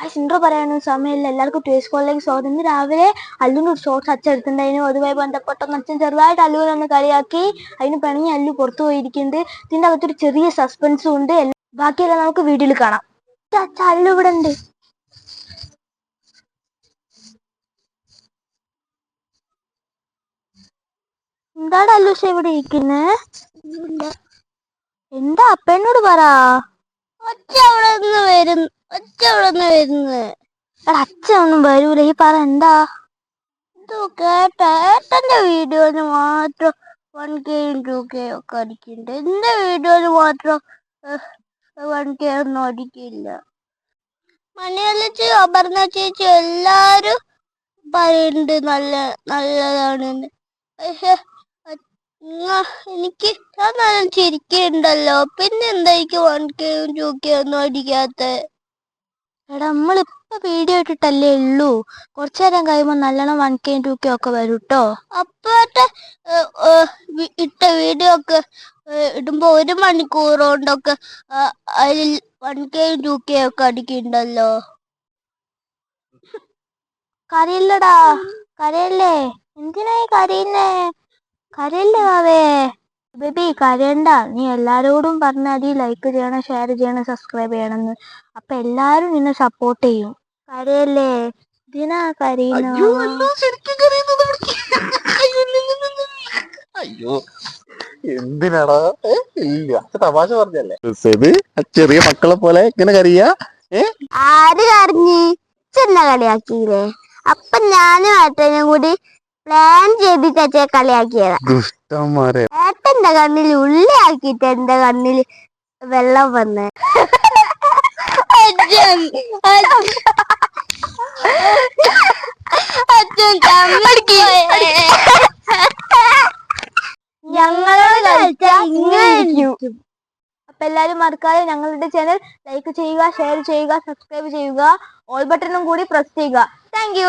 Guys intro പറയാനൊന്നും സമയമില്ല. എല്ലാവർക്കും ടു സ്കൂളിലേക്ക് സ്വാഗതം. ഇന്ന് രാവിലെ അല്ലുവിന്റെ ഒരു ഷോർട്സ് അച്ചെടുത്തിട്ടുണ്ടായിരുന്നു അതുമായി ബന്ധപ്പെട്ടൊന്ന് അച്ഛൻ ചെറുതായിട്ട് അല്ലുവിനെ ഒന്ന് കളിയാക്കി. അതിന് പിണങ്ങി അല്ലു പുറത്തു പോയിരിക്കുന്നുണ്ട്. ഇതിന്റെ അകത്തൊരു ചെറിയ സസ്പെൻസും ഉണ്ട്. ബാക്കിയെല്ലാം നമുക്ക് വീഡിയോയിൽ കാണാം. അച്ഛ അല്ലു ഇവിടെ ഉണ്ട്. എന്താണ് അല്ലൂഷ ഇവിടെ ഇരിക്കുന്നേ? എന്താ അപ്പനോട് പറ. ഒച്ച അവിടെ നിന്ന് വരുന്നു അവിടെ നിന്ന് വരുന്നത്. എടാ വരൂല. ഈ പറ എന്താ? ഇത് കേട്ട. ഏട്ടന്റെ മാത്രം വൺ കെയും ടു കെയും ഒക്കെ അടിക്കുന്നുണ്ട്. എന്റെ വീഡിയോന് മാത്രം വൺ കെ ഒന്നും അടിക്കില്ല. മണിയല്ല അപർണ ചേച്ചി എല്ലാരും പറയുന്നുണ്ട് നല്ല പക്ഷെ എനിക്ക് ഞാൻ നല്ല ചിരിക്കുന്നുണ്ടല്ലോ. പിന്നെ എന്താ വൺ കെയും ടു കെ ഒന്നും അടിക്കാത്ത എടാ നമ്മളിപ്പോ വീഡിയോ ഇട്ടിട്ടല്ലേ ഉള്ളൂ. കുറച്ചു നേരം കഴിയുമ്പോ നല്ലോണം വൺ കെ ടു കെ ഒക്കെ വരും കേട്ടോ അപ്പോഴത്തെ ഇട്ട വീഡിയോ ഒക്കെ ഇടുമ്പോ ഒരു മണിക്കൂർ കൊണ്ടൊക്കെ അതിൽ വൺ കെ ടു കെ ഒക്കെ അടിക്കുന്നുണ്ടല്ലോ കരയില്ലടാ. കരയല്ലേ? എന്തിനായി കരയുന്നേ? കരയല്ലേ വാവേ ബേബി കരയണ്ട നീ എല്ലാരോടും പറഞ്ഞാൽ മതി ലൈക്ക് ചെയ്യണം ഷെയർ ചെയ്യണം സബ്സ്ക്രൈബ് ചെയ്യണമെന്ന്. അപ്പൊ എല്ലാരും നിന്നെ സപ്പോർട്ട് ചെയ്യും. കരയല്ലേ? ഇതിനാ കരയുന്നു? അയ്യോ എന്തിനാടാ? ഏ? ഇല്ല. അത് തമാശ പറഞ്ഞല്ലേ? ആ ചെറിയ മക്കളെ പോലെ ഇങ്ങനെ കരിയ? ആര് കരഞ്ഞ്? ചെന്ന കളിയാക്കിയില്ലേ? അപ്പൊ ഞാനും ഏട്ടനും കൂടി പ്ലാൻ ചെയ്തിട്ടേ കളിയാക്കിയതാ. ദുഷ്ടന്മാരെ. ഏട്ടന്റെ കണ്ണിൽ ഉള്ളി ആക്കിട്ട് എന്റെ കണ്ണിൽ വെള്ളം വന്ന്. അച്ഛൻ അച്ഛൻ. ഞങ്ങളോട് കളിച്ചാൽ ഇങ്ങനെ ഇരിക്കും. അപ്പൊ എല്ലാരും മറക്കാതെ ഞങ്ങളുടെ ചാനൽ ലൈക്ക് ചെയ്യുക ഷെയർ ചെയ്യുക സബ്സ്ക്രൈബ് ചെയ്യുക. ഓൾ ബട്ടണും കൂടി പ്രസ് ചെയ്യുക. താങ്ക്